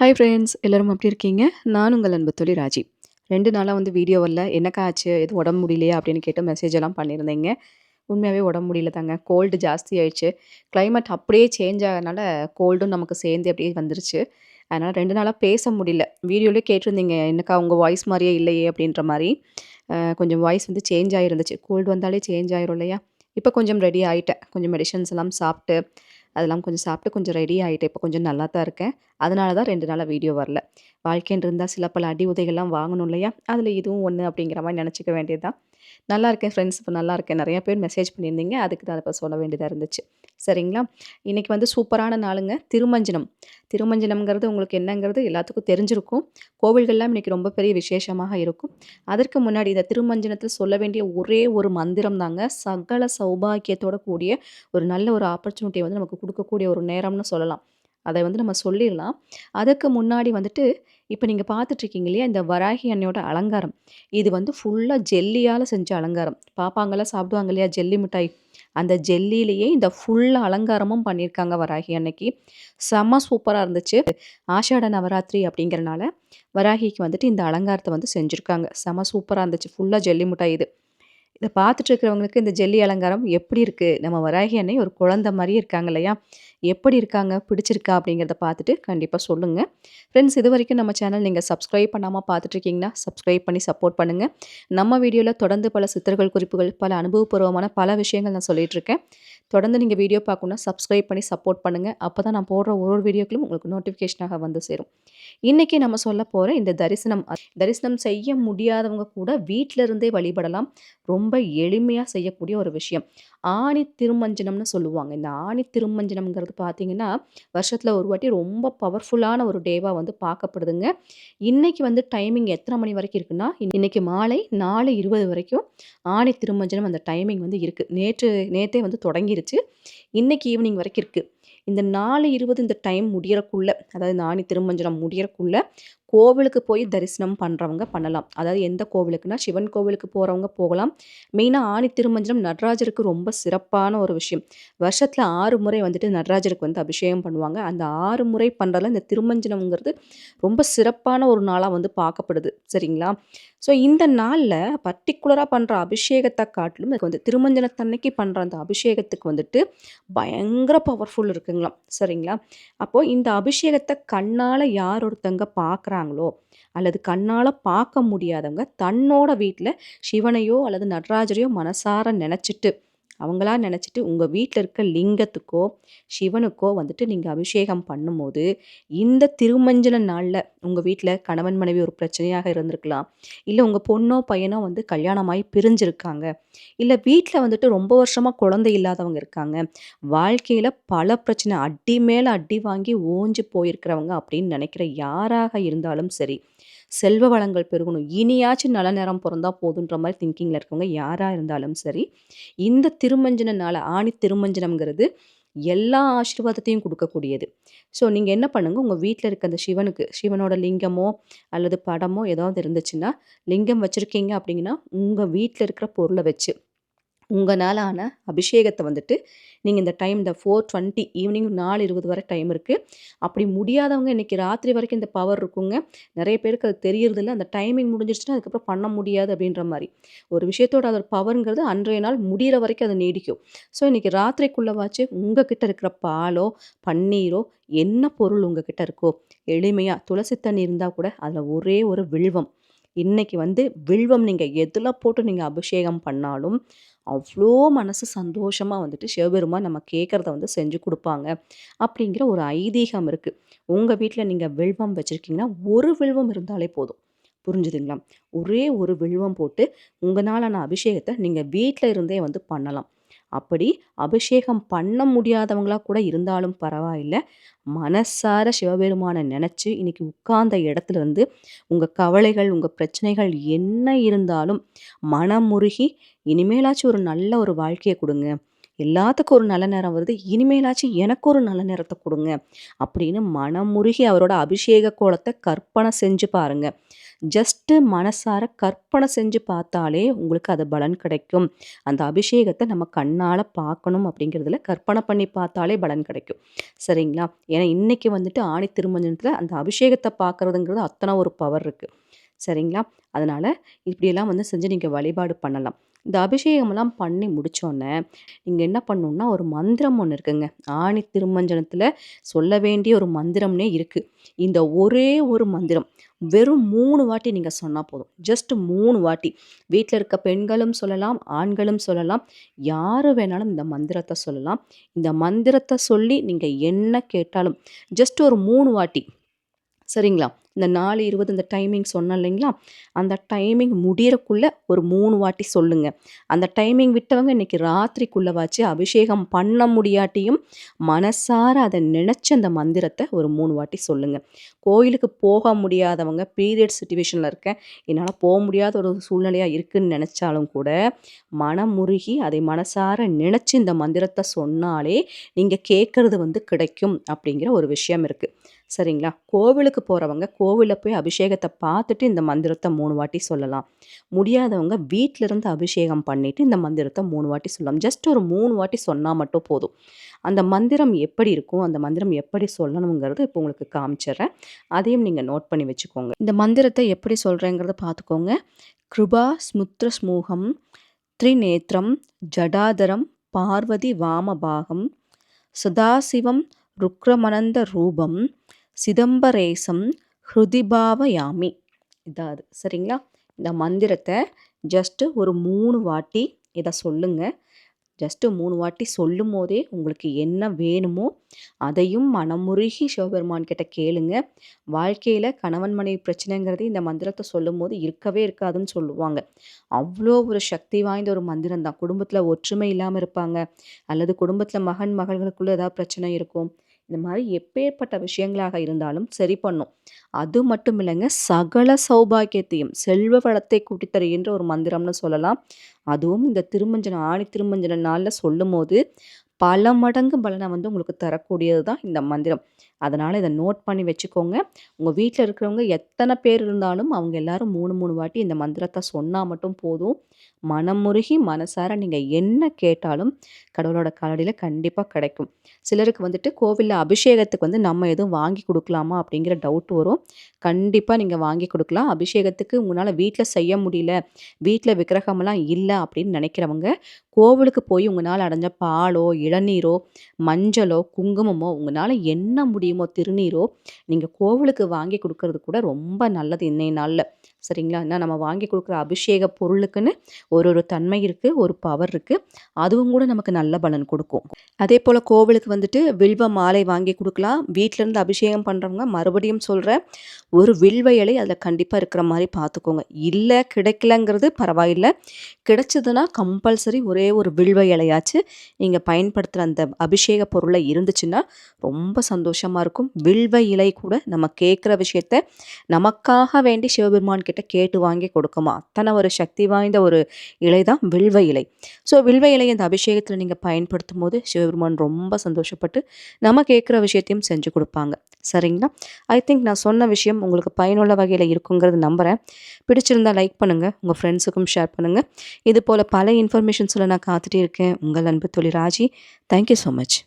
Hi friends எல்லோரும் எப்படி இருக்கீங்க? நான் உங்கள் அன்பு தொழில் ராஜி. ரெண்டு நாளாக வந்து வீடியோ வரல. என்னக்கா ஆச்சு? எதுவும் உடம்பு முடியலையா? அப்படின்னு கேட்டு மெசேஜ் எல்லாம் பண்ணியிருந்தீங்க. உண்மையாகவே உடம்பு முடியல தாங்க கோல்டு ஜாஸ்தி ஆயிடுச்சு. கிளைமேட் அப்படியே சேஞ்ச் ஆகிறனால கோல்டும் நமக்கு சேர்ந்து அப்படியே வந்துருச்சு. அதனால் ரெண்டு நாளாக பேச முடியல. வீடியோலேயே கேட்டிருந்தீங்க என்னக்கா உங்கள் வாய்ஸ் மாதிரியே இல்லையே? அப்படின்ற மாதிரி. கொஞ்சம் வாய்ஸ் வந்து சேஞ்ச் ஆகிருந்துச்சு கோல்டு வந்தாலே சேஞ்ச் ஆயிரும் இல்லையா? இப்போ கொஞ்சம் ரெடி ஆகிட்டேன் கொஞ்சம் மெடிசன்ஸ் எல்லாம் சாப்பிட்டு அதெல்லாம் கொஞ்சம் சாப்பிட்டு கொஞ்சம் ரெடி ஆகிட்டேன் இப்போ கொஞ்சம் நல்லா தான் இருக்கேன். அதனால தான் ரெண்டு நாளாக வீடியோ வரல. வாழ்க்கைன்னு இருந்தால் சில பல அடி உதைகள்லாம் வாங்கணும் இல்லையா? அதில் இதுவும் ஒன்று அப்படிங்கிற மாதிரி நினச்சிக்க வேண்டியது தான் நல்லா இருக்கேன் ஃப்ரெண்ட்ஸ் இப்போ நல்லா இருக்கேன். நிறையா பேர் மெசேஜ் பண்ணியிருந்தீங்க. அதுக்கு தான் இப்போ சொல்ல வேண்டியதாக இருந்துச்சு. சரிங்களா? இன்றைக்கி வந்து சூப்பரான நாளுங்க. திருமஞ்சனம். திருமஞ்சனம்ங்கிறது உங்களுக்கு என்னங்கிறது எல்லாத்துக்கும் தெரிஞ்சிருக்கும். கோவில்கள்லாம் இன்றைக்கி ரொம்ப பெரிய விசேஷமாக இருக்கும். அதற்கு முன்னாடி இந்த திருமஞ்சனத்தில் சொல்ல வேண்டிய ஒரே ஒரு மந்திரம் தாங்க. சகல சௌபாக்கியத்தோட கூடிய ஒரு நல்ல ஒரு ஆப்பர்ச்சுனிட்டியை வந்து நமக்கு கொடுக்கக்கூடிய ஒரு நேரம்னு சொல்லலாம். அதை வந்து நம்ம சொல்லிடலாம். அதுக்கு முன்னாடி வந்துட்டு இப்போ நீங்கள் பார்த்துட்ருக்கீங்க இல்லையா? இந்த வராகி அன்னையோட அலங்காரம். இது வந்து ஃபுல்லாக ஜெல்லியால் செஞ்ச அலங்காரம். பாப்பாங்களாம் சாப்பிடுவாங்க இல்லையா? ஜெல்லி மிட்டாய். அந்த ஜெல்லிலேயே இந்த ஃபுல் அலங்காரமும் பண்ணியிருக்காங்க வராகி அன்னைக்கு. செம்ம சூப்பராக இருந்துச்சு. ஆஷாட நவராத்திரி அப்படிங்கிறனால வராகிக்கு வந்துட்டு இந்த அலங்காரத்தை வந்து செஞ்சுருக்காங்க. செம சூப்பராக இருந்துச்சு. ஃபுல்லாக ஜெல்லி முட்டாய் இது. இதை பார்த்துட்டு இருக்கிறவங்களுக்கு இந்த ஜெல்லி அலங்காரம் எப்படி இருக்குது நம்ம வராகி அன்னை ஒரு குழந்த மாதிரி இருக்காங்க இல்லையா? எப்படி இருக்காங்க பிடிச்சிருக்கா அப்படிங்கிறத பார்த்துட்டு கண்டிப்பாக சொல்லுங்கள் ஃப்ரெண்ட்ஸ் இது வரைக்கும் நம்ம சேனல் நீங்கள் சப்ஸ்கிரைப் பண்ணாமல் பார்த்துட்ருக்கீங்கன்னா சப்ஸ்கிரைப் பண்ணி சப்போர்ட் பண்ணுங்கள் நம்ம வீடியோவில் தொடர்ந்து பல சித்தர்கள் குறிப்புகள் பல அனுபவபூர்வமான பல விஷயங்கள் நான் சொல்லிகிட்ருக்கேன் தொடர்ந்து நீங்கள் வீடியோ பார்க்கணுன்னா சப்ஸ்கிரைப் பண்ணி சப்போர்ட் பண்ணுங்கள் அப்போ தான் நான் போடுற ஒரு ஒரு வீடியோக்களும் உங்களுக்கு நோட்டிஃபிகேஷனாக வந்து சேரும். இன்றைக்கி நம்ம சொல்ல போகிற இந்த தரிசனம் தரிசனம் செய்ய முடியாதவங்க கூட வீட்டில் இருந்தே வழிபடலாம். ரொம்ப எளிமையாக செய்யக்கூடிய ஒரு விஷயம். ஆணி திருமஞ்சனம்னு சொல்லுவாங்க. இந்த ஆணி திருமஞ்சனம்ங்கிறது பார்த்தீங்கன்னா வருஷத்தில் ஒரு வாட்டி ரொம்ப பவர்ஃபுல்லான ஒரு டேவாக வந்து பார்க்கப்படுதுங்க. இன்றைக்கி வந்து டைமிங் எத்தனை மணி வரைக்கும் இருக்குன்னா இன்றைக்கி மாலை நாலு இருபது வரைக்கும் ஆணி திருமஞ்சனம் அந்த டைமிங் வந்து இருக்குது நேற்று நேற்றே வந்து தொடங்கிருச்சு. இன்றைக்கி ஈவினிங் வரைக்கும் இருக்குது இந்த நாலு இருபது இந்த டைம் முடியறக்குள்ள அதாவது நாணி திருமஞ்சனம் முடியறக்குள்ள கோவிலுக்கு போய் தரிசனம் பண்ணுறவங்க பண்ணலாம். அதாவது எந்த கோவிலுக்குன்னா சிவன் கோவிலுக்கு போகிறவங்க போகலாம். மெயினாக ஆணி திருமஞ்சனம் நடராஜருக்கு ரொம்ப சிறப்பான ஒரு விஷயம். வருஷத்தில் ஆறு முறை வந்துட்டு நடராஜருக்கு வந்து அபிஷேகம் பண்ணுவாங்க. அந்த ஆறு முறை பண்ணுறதுல இந்த திருமஞ்சனம்ங்கிறது ரொம்ப சிறப்பான ஒரு நாளாக வந்து பார்க்கப்படுது. சரிங்களா? ஸோ இந்த நாளில் பர்டிகுலராக பண்ணுற அபிஷேகத்தை காட்டிலும் இதுக்கு வந்து திருமஞ்சனத்தன்னைக்கு பண்ணுற அந்த அபிஷேகத்துக்கு வந்துட்டு பயங்கர பவர்ஃபுல் இருக்குங்களாம். சரிங்களா? அப்போது இந்த அபிஷேகத்தை கண்ணால் யார் ஒருத்தங்க பார்க்குறாங்க? பார்க்குறாங்களோ அல்லது கண்ணால் பார்க்க முடியாதவங்க தன்னோட வீட்டில் சிவனையோ அல்லது நடராஜரையோ மனசார நினச்சிட்டு அவங்களா நினச்சிட்டு உங்கள் வீட்டில் இருக்க லிங்கத்துக்கோ சிவனுக்கோ வந்துட்டு நீங்கள் அபிஷேகம் பண்ணும்போது இந்த திருமஞ்சன நாளில் உங்கள் வீட்டில் கணவன் மனைவி ஒரு பிரச்சனையாக இருந்திருக்கலாம். இல்லை உங்கள் பொண்ணோ பையனோ வந்து கல்யாணமாகி பிரிஞ்சிருக்காங்க. இல்லை வீட்டில் வந்துட்டு ரொம்ப வருஷமாக குழந்தை இல்லாதவங்க இருக்காங்க. வாழ்க்கையில் பல பிரச்சனை அடி மேலே அடி வாங்கி ஓஞ்சு போயிருக்கிறவங்க அப்படின்னு நினைக்கிற யாராக இருந்தாலும் சரி செல்வ வளங்கள் பெருகணும். இனியாச்சும் நல்ல நேரம் பிறந்தா போதுன்ற மாதிரி திங்கிங்கில் இருக்கவங்க யாராக இருந்தாலும் சரி இந்த திருமஞ்சனால ஆணி திருமஞ்சனம்ங்கிறது எல்லா ஆசீர்வாதத்தையும் கொடுக்கக்கூடியது. ஸோ நீங்கள் என்ன பண்ணுங்கள் உங்கள் வீட்டில் இருக்க அந்த சிவனுக்கு சிவனோட லிங்கமோ அல்லது படமோ ஏதாவது இருந்துச்சுன்னா லிங்கம் வச்சுருக்கீங்க அப்படிங்கன்னா உங்கள் வீட்டில் இருக்கிற பொருளை வச்சு உங்களால் ஆன அபிஷேகத்தை வந்துட்டு நீங்கள் இந்த டைம் இந்த ஃபோர் டுவெண்ட்டி ஈவினிங் நாலு இருபது வரை டைம் இருக்குது அப்படி முடியாதவங்க இன்றைக்கி ராத்திரி வரைக்கும் இந்த பவர் இருக்குங்க. நிறைய பேருக்கு அது தெரியறதில்ல அந்த டைமிங் முடிஞ்சிருச்சுன்னா அதுக்கப்புறம் பண்ண முடியாது அப்படின்ற மாதிரி. ஒரு விஷயத்தோட அதோட பவருங்கிறது அன்றைய நாள் முடிகிற வரைக்கும் அது நீடிக்கும். ஸோ இன்றைக்கி ராத்திரிக்குள்ளவாச்சு உங்கள் கிட்ட இருக்கிற பாலோ பன்னீரோ என்ன பொருள் உங்கள் கிட்ட இருக்கோ எளிமையாக துளசி தண்ணி இருந்தால் கூட அதில் ஒரே ஒரு வில்வம். இன்றைக்கி வந்து வில்வம் நீங்கள் எதில் போட்டு நீங்கள் அபிஷேகம் பண்ணாலும் அவ்வளோ மனசு சந்தோஷமாக வந்துட்டு சிவபெருமான் நம்ம கேட்குறத வந்து செஞ்சு கொடுப்பாங்க. அப்படிங்கிற ஒரு ஐதீகம் இருக்குது உங்கள் வீட்டில் நீங்கள் வில்வம் வச்சுருக்கீங்கன்னா ஒரு வில்வம் இருந்தாலே போதும். புரிஞ்சுதுங்களா? ஒரே ஒரு வில்வம் போட்டு உங்களாலான அபிஷேகத்தை நீங்கள் வீட்டில் இருந்தே வந்து பண்ணலாம். அப்படி அபிஷேகம் பண்ண முடியாதவங்களா கூட இருந்தாலும் பரவாயில்லை. மனசார சிவபெருமானை நினச்சி இன்னைக்கு உட்கார்ந்த இடத்துலருந்து உங்கள் கவலைகள் உங்கள் பிரச்சனைகள் என்ன இருந்தாலும் மனமுருகி இனிமேலாச்சும் ஒரு நல்ல ஒரு வாழ்க்கையை கொடுங்க. எல்லாத்துக்கும் ஒரு நல்ல நேரம் வருது இனிமேலாச்சும் எனக்கு ஒரு நல்ல நேரத்தை கொடுங்க. அப்படின்னு மனமுருகி அவரோட அபிஷேக கோலத்தை கற்பனை செஞ்சு பாருங்கள் ஜஸ்ட்டு மனசார கற்பனை செஞ்சு பார்த்தாலே உங்களுக்கு அது பலன் கிடைக்கும். அந்த அபிஷேகத்தை நம்ம கண்ணால் பார்க்கணும் அப்படிங்கிறதுல கற்பனை பண்ணி பார்த்தாலே பலன் கிடைக்கும். சரிங்களா? ஏன்னா இன்றைக்கி வந்துட்டு ஆணி திருமஞ்சனத்தில் அந்த அபிஷேகத்தை பார்க்குறதுங்கிறது அத்தனை ஒரு பவர் இருக்குது சரிங்களா? அதனால் இப்படியெல்லாம் வந்து செஞ்சு நீங்கள் வழிபாடு பண்ணலாம். இந்த அபிஷேகமெல்லாம் பண்ணி முடித்தோன்னே நீங்கள் என்ன பண்ணணுன்னா ஒரு மந்திரம் ஒன்று இருக்குங்க. ஆணி திருமஞ்சனத்தில் சொல்ல வேண்டிய ஒரு மந்திரம்னே இருக்குது இந்த ஒரே ஒரு மந்திரம் வெறும் மூணு வாட்டி நீங்கள் சொன்னால் போதும். ஜஸ்ட் மூணு வாட்டி. வீட்டில் இருக்க பெண்களும் சொல்லலாம் ஆண்களும் சொல்லலாம் யார் வேணாலும் இந்த மந்திரத்தை சொல்லலாம். இந்த மந்திரத்தை சொல்லி நீங்கள் என்ன கேட்டாலும் ஜஸ்ட் ஒரு மூணு வாட்டி. சரிங்களா? இந்த நாலு இருபது இந்த டைமிங் சொன்னேன் இல்லைங்களா? அந்த டைமிங் முடிகிறக்குள்ளே ஒரு மூணு வாட்டி சொல்லுங்கள் அந்த டைமிங் விட்டவங்க இன்றைக்கி ராத்திரிக்குள்ளே வாச்சு அபிஷேகம் பண்ண முடியாட்டியும் மனசார அதை நினச்சி அந்த மந்திரத்தை ஒரு மூணு வாட்டி சொல்லுங்கள் கோயிலுக்கு போக முடியாதவங்க பீரியட் சுச்சுவேஷனில் இருக்கேன். என்னால் போக முடியாத ஒரு சூழ்நிலையாக இருக்குதுன்னு நினச்சாலும் கூட மனம் முருகி அதை மனசார நினச்சி இந்த மந்திரத்தை சொன்னாலே நீங்கள் கேட்குறது வந்து கிடைக்கும் அப்படிங்கிற ஒரு விஷயம் இருக்குது சரிங்களா? கோவிலுக்கு போகிறவங்க கோவிலில் போய் அபிஷேகத்தை பார்த்துட்டு இந்த மந்திரத்தை மூணு வாட்டி சொல்லலாம். முடியாதவங்க வீட்டிலிருந்து அபிஷேகம் பண்ணிவிட்டு இந்த மந்திரத்தை மூணு வாட்டி சொல்லலாம். ஜஸ்ட் ஒரு மூணு வாட்டி சொன்னால் மட்டும் போதும். அந்த மந்திரம் எப்படி இருக்கும் அந்த மந்திரம் எப்படி சொல்லணுங்கிறது இப்போ உங்களுக்கு காமிச்சிட்றேன். அதையும் நீங்கள் நோட் பண்ணி வச்சுக்கோங்க. இந்த மந்திரத்தை எப்படி சொல்கிறேங்கிறத பார்த்துக்கோங்க. கிருபா ஸ்முத்ர ஸ்மூகம் த்ரிநேத்திரம் ஜடாதரம் பார்வதி வாமபாகம் சதாசிவம் ருக்ரமனந்த ரூபம் சிதம்பரேசம் ஹிருதிபாவயாமி. இதாது சரிங்களா? இந்த மந்திரத்தை ஜஸ்ட்டு ஒரு மூணு வாட்டி இதை சொல்லுங்கள் ஜஸ்ட்டு மூணு வாட்டி சொல்லும் போதே உங்களுக்கு என்ன வேணுமோ அதையும் மனமுருகி சிவபெருமான் கிட்ட கேளுங்க. வாழ்க்கையில் கணவன் மனைவி பிரச்சனைங்கிறது இந்த மந்திரத்தை சொல்லும் போது இருக்கவே இருக்காதுன்னு சொல்லுவாங்க. அவ்வளோ ஒரு சக்தி வாய்ந்த ஒரு மந்திரம் தான் குடும்பத்தில் ஒற்றுமை இல்லாமல் இருப்பாங்க. அல்லது குடும்பத்தில் மகன் மகள்களுக்குள்ளே ஏதாவது பிரச்சனை இருக்கும். இந்த மாதிரி எப்பேற்பட்ட விஷயங்களாக இருந்தாலும் சரி பண்ணும். அது மட்டும் இல்லைங்க சகல சௌபாகியத்தையும் செல்வ வளத்தை கூட்டித்தருகின்ற ஒரு மந்திரம்னு சொல்லலாம். அதுவும் இந்த திருமஞ்சன ஆணி திருமஞ்சன நாளில் சொல்லும் போது பல மடங்கு பலனை வந்து உங்களுக்கு தரக்கூடியது தான் இந்த மந்திரம். அதனால் இதை நோட் பண்ணி வச்சுக்கோங்க. உங்கள் வீட்டில் இருக்கிறவங்க எத்தனை பேர் இருந்தாலும் அவங்க எல்லாரும் மூணு மூணு வாட்டி இந்த மந்திரத்தை சொன்னால் மட்டும் போதும். மனமுருகி மனசார நீங்கள் என்ன கேட்டாலும் கடவுளோட காலடியில் கண்டிப்பாக கிடைக்கும். சிலருக்கு வந்துட்டு கோவிலில் அபிஷேகத்துக்கு வந்து நம்ம எதுவும் வாங்கி கொடுக்கலாமா அப்படிங்கிற டவுட் வரும். கண்டிப்பாக நீங்கள் வாங்கி கொடுக்கலாம். அபிஷேகத்துக்கு உங்களால் வீட்டில் செய்ய முடியல வீட்டில் விக்கிரகமெல்லாம் இல்லை அப்படின்னு நினைக்கிறவங்க கோவிலுக்கு போய் உங்களால் அடைஞ்ச பாலோ இளநீரோ மஞ்சளோ குங்குமமோ உங்களால் என்ன முடியும் திருநீரோ நீங்கள் கோவிலுக்கு வாங்கி கொடுக்கறது கூட ரொம்ப நல்லது. இன்னைய நாளில் சரிங்களா? ஏன்னா நம்ம வாங்கி கொடுக்குற அபிஷேக பொருளுக்குன்னு ஒரு ஒரு தன்மை இருக்குது ஒரு பவர் இருக்குது அதுவும் கூட நமக்கு நல்ல பலன் கொடுக்கும். அதே போல் கோவிலுக்கு வந்துட்டு வில்வ மாலை வாங்கி கொடுக்கலாம். வீட்டிலேருந்து அபிஷேகம் பண்ணுறவங்க மறுபடியும் சொல்கிறேன் ஒரு வில்வ இலை அதில் கண்டிப்பாக இருக்கிற மாதிரி பார்த்துக்கோங்க இல்லை கிடைக்கலங்கிறது பரவாயில்லை. கிடைச்சதுன்னா கம்பல்சரி ஒரே ஒரு வில்வ இலையாச்சு. நீங்கள் பயன்படுத்துகிற அந்த அபிஷேக பொருளை இருந்துச்சுன்னா ரொம்ப சந்தோஷமாக இருக்கும். வில்வ இலை கூட நம்ம கேட்குற விஷயத்த நமக்காக வேண்டி சிவபெருமான் கிட்ட கேட்டு வாங்கி கொடுக்குமா? அத்தனை ஒரு சக்தி வாய்ந்த ஒரு இலை தான் வில்வ இலை. ஸோ வில்வ இலை இந்த அபிஷேகத்தில் நீங்கள் பயன்படுத்தும் போது சிவபெருமான் ரொம்ப சந்தோஷப்பட்டு நம்ம கேட்குற விஷயத்தையும் செஞ்சு கொடுப்பாங்க. சரிங்களா? ஐ திங்க் நான் சொன்ன விஷயம் உங்களுக்கு பயனுள்ள வகையில் இருக்குங்கிறது நம்புகிறேன் பிடிச்சிருந்தால் லைக் பண்ணுங்கள் உங்கள் ஃப்ரெண்ட்ஸுக்கும் ஷேர் பண்ணுங்கள் இது போல் பல இன்ஃபர்மேஷன்ஸில் நான் காத்துட்டே இருக்கேன். உங்கள் அன்பு தொழில் ராஜி. Thank you so much